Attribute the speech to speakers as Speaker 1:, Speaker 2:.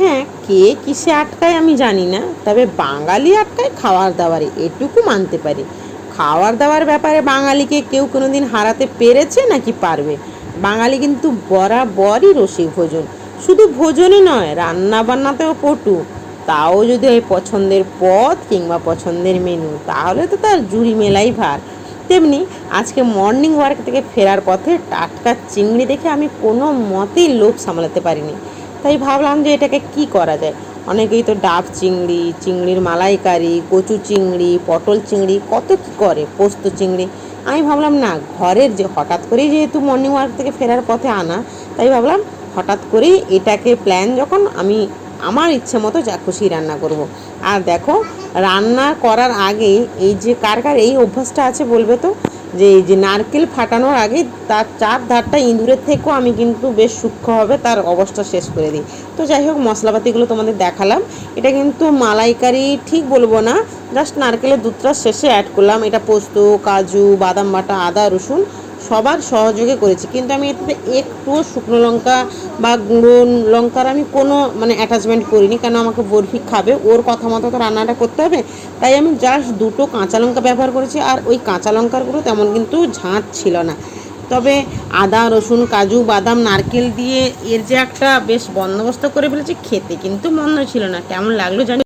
Speaker 1: হ্যাঁ কে কিসে আটকায় আমি জানি না। তবে বাঙালি আটকায় খাওয়ার দাওয়ারে এটুকু মানতে পারি। খাওয়ার দাওয়ার ব্যাপারে বাঙালিকে কেউ কোনোদিন হারাতে পেরেছে নাকি পারবে? বাঙালি কিন্তু বরাবরই রসিক ভোজন। শুধু ভোজনই নয় রান্না বান্নাতেও পটু। তাও যদি ওই পছন্দের পদ কিংবা পছন্দের মেনু তাহলে তো তার জুড়ি মেলাই ভার। তেমনি আজকে মর্নিং ওয়ার্ক থেকে ফেরার পথে টাটকা চিংড়ি দেখে আমি কোনো মতেই লোভ সামলাতে পারিনি। তাই ভাবলাম যে এটাকে কি করা যায়? অনেকেই তো ডাব চিংড়ি, চিংড়ির মালাইকারি, কচু চিংড়ি, পটল চিংড়ি, কত কী করে, পোস্ত চিংড়ি। আমি ভাবলাম, না, ঘরের যে, হঠাৎ করেই যেহেতু মর্নিং ওয়ার্ক থেকে ফেরার পথে আনা, তাই ভাবলাম, হঠাৎ করেই এটাকে প্ল্যান যখন আমি আমার ইচ্ছে মতো যা খুশি রান্না করব। আর দেখো, রান্না করার আগে এই যে কার কার এই অভ্যাসটা আছে বলবে তো? যে এই যে নারকেল ফাটানোর আগে তার চার ধারটা ইঁদুরের থেকেও আমি কিন্তু বেশ সূক্ষ্মভাবে তার অবস্থা শেষ করে দিই। তো যাই হোক, মশলাপাতিগুলো তোমাদের দেখালাম। এটা কিন্তু মালাইকারি ঠিক বলব না জাস্ট নারকেলের দুধটা শেষে অ্যাড করলাম। এটা পোস্ত, কাজু, বাদাম বাটা, আদা, রসুন সবার সহযোগে করেছি। কিন্তু আমি এতে একটুও শুকনো লঙ্কা বা গুঁড়ো লঙ্কার আমি কোনো মানে অ্যাটাচমেন্ট করিনি। কেন আমাকে বরফি খাবে, ওর কথা মতো তো রান্নাটা করতে হবে। তাই আমি জাস্ট দুটো কাঁচা লঙ্কা ব্যবহার করেছি, আর ওই কাঁচা লঙ্কারগুলো তেমন কিন্তু ঝাঁঝ ছিল না। তবে আদা, রসুন, কাজু, বাদাম, নারকেল দিয়ে এর যে একটা বেশ বন্দোবস্ত করে ফেলেছি, খেতে কিন্তু মন্দ ছিল না। কেমন লাগল জানি